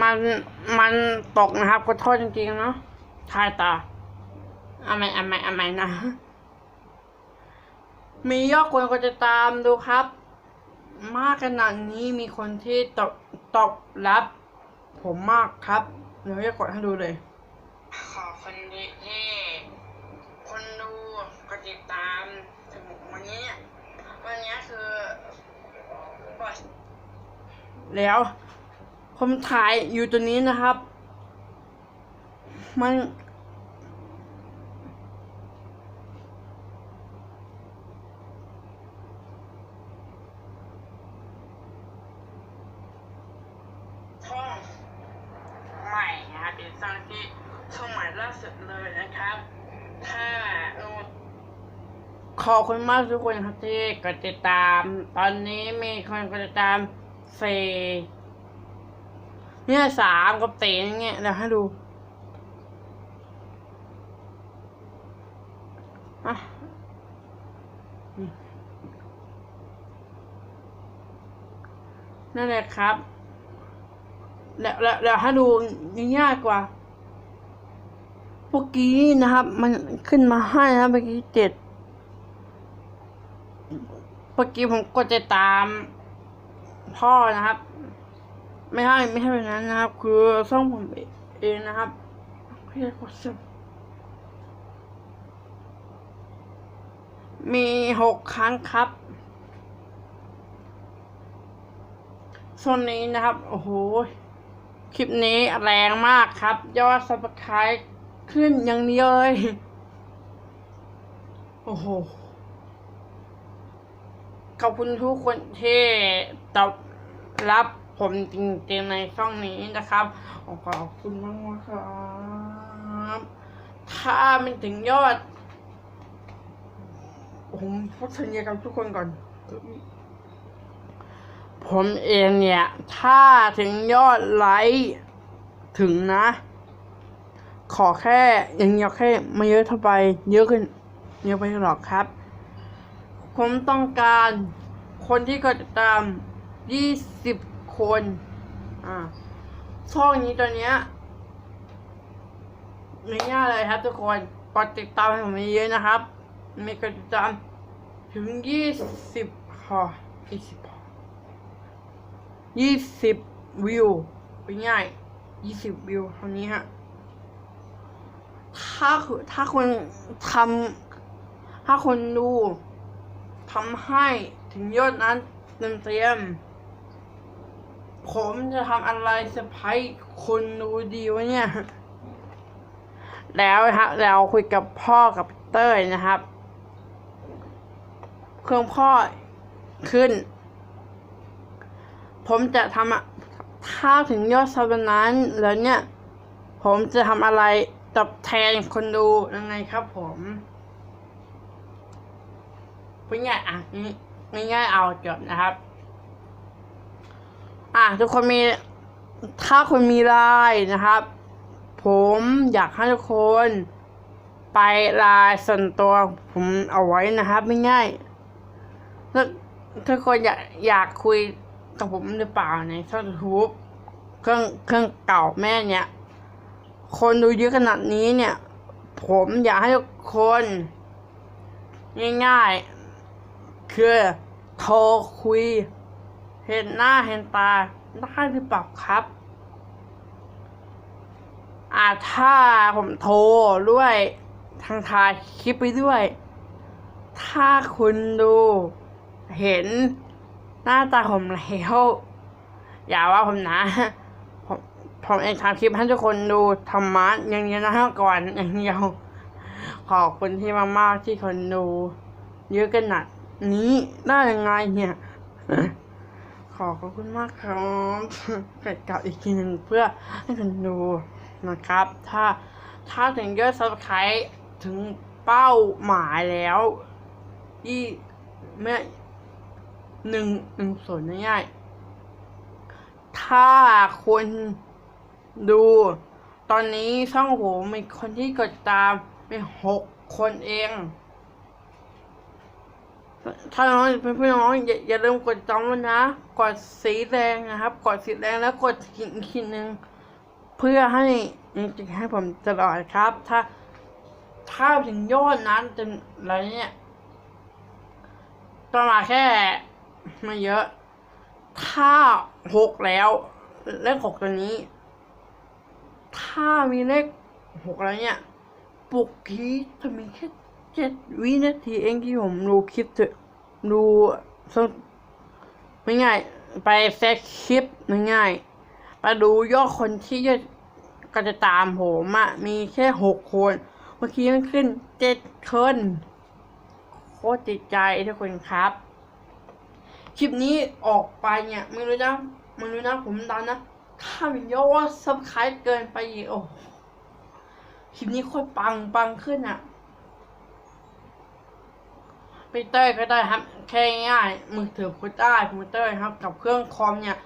มันมันตกนะครับขอโทษจริงๆเนาะทายตาเอาไหมเอาไหมเอาไหมนะ มียอดคนก็จะตามดูครับ มากขนาดนี้มีคนที่ตอบตอบรับ ผมมากครับเดี๋ยวจะกดให้ดูเลย ขอบคนดีที่คนดูก็ติดตามถึงวันนี้เนี่ยวันนี้คือแล้ว ผมถ่ายอยู่ตัวนี้นะครับ มันช่องใหม่นะครับเป็นช่องที่ช่องใหม่ล่าสุดเลยนะครับ ถ้าเราขอบคุณมากทุกคนครับที่กดติดตาม ตอนนี้มีคนกดติดตามสี่ เนี่ยสามกับสี่อย่างเงี้ยเดี๋ยวให้ดูอะนั่นแหละครับแล้วแล้วแล้วถ้ดูง่ายกว่าเมื่อกี้นะครับ มันขึ้นมาให้นะเมื่อกี้เจ็ดเมื่อกี้ผมกดจะตามพ่อนะครับ ไม่ใช่ไม่ใช่แบบนั้นนะครับ คือช่องผมเองนะครับเรียกว่าสิบมีหกครั้งครับส่วนนี้นะครับ โอ้โห คลิปนี้แรงมากครับ ยอดซับสไครต์ขึ้นอย่างนี้เลย โอ้โห ขอบคุณทุกคนที่ตอบรับ ผมจริงๆในช่องนี้นะครับ ขอบคุณมากครับ ถ้ามันถึงยอด ผมพูดสัญญากับทุกคนก่อน ผมเองเนี่ย ถ้าถึงยอดไลค์ถึงนะ ขอแค่อย่างเดียวแค่ไม่เยอะเท่าไป เยอะขึ้นเยอะไปหรอกครับ ผมต้องการคนที่กดติดตาม20 คนอ่าช่องนี้ตอนเนี้ยง่ายๆเลยครับทุกคนกดติดตามให้ผมเยอะนะครับ มีกดติดตามถึง20พอ20พอยี่สิบวิวเป็นง่ายยี่สิบวิวเท่านี้ฮะถ้าคือถ้าคนทำถ้าคนดูทำให้ถึงยอดนั้นเต็มเต็ม ผมจะทำอะไรเซอร์ไพรส์คนดูดีวะเนี่ย แล้วฮะเราคุยกับพ่อกับเต้ยนะครับ เครื่องพ่อขึ้น ผมจะทำอะถ้าถึงยอดซับนั้นแล้วเนี่ย ผมจะทำอะไรตอบแทนคนดูยังไงครับผมง่ายอะง่ายง่ายๆเอาจบนะครับ อะทุกคนมีถ้าคุณมีไลน์นะครับ ผมอยากให้ทุกคน ไปไลน์ส่วนตัวผมเอาไว้นะครับไม่ง่ายถ้าถ้าคนอยากอยากคุยกับผมหรือเปล่าในช่องยูทูบเครื่องเครื่องเก่าแม่เนี่ย คนดูเยอะขนาดนี้เนี่ย ผมอยากให้ทุกคน ง่ายๆคือโทรคุย เห็นหน้าเห็นตาได้หรือเปล่าครับอาถ้าผมโทรด้วยทางทายคลิปไปด้วย ถ้าคุณดู เห็นหน้าตาผมแล้วอย่าว่าผมนะผมผมเองทำคลิปให้ทุกคนดูธรรมะอย่างเดียวนะก่อนอย่างเดียวขอบคุณที่มามากๆที่คนดูเยอะขนาดนี้ได้ยังไงเนี่ย ขอบคุณมากครับเกิดกับอีกทีหนึ่งเพื่อให้คนดูนะครับ ถ้าถ้าถึงยอดซับสไครต์ถึงเป้าหมายแล้วที่เมื่อหนึ่งหนึ่งส่วนง่ายๆถ้าคนดู ตอนนี้ช่องผมมีคนที่กดตามเป็นหกคนเอง ถ้าน้องเพื่อนๆน้องอย่าอย่าลืมกดจองด้วยนะ กดสีแดงนะครับ กดสีแดงแล้วกดอีกทีดหนึ่งเพื่อให้จะให้ผมตลอดครับ ถ้าถ้าถึงยอดนั้นจนอะไรเนี่ยประมาณแค่ไม่เยอะ ถ้าหกแล้ว เลขหกตัวนี้ ถ้ามีเลขหกแล้วเนี่ย ปุกทีจะมีแค่ เจ็ดวินาทีเองที่ผมดูคลิปเถอะดูสไม่ง่าย ไปแซกคลิปไม่ง่ายไปดูยอดคนที่จะก็จะตามผมอะมีแค่หกคนเมื่อกี้มันขึ้นเจ็ดคนโคตรติดใจทุกคนครับ คลิปนี้ออกไปเนี่ยไม่รู้นะไม่รู้นะผมเดานะ ถ้ามียอดซับสไครต์เกินไปอีกโอ้คลิปนี้โคตรปังปังขึ้นอะ พีเตอร์ก็ได้ครับแค่ง่ายมือถือพูดได้คอมพิวเตอร์ครับ กับเครื่องคอมเนี่ย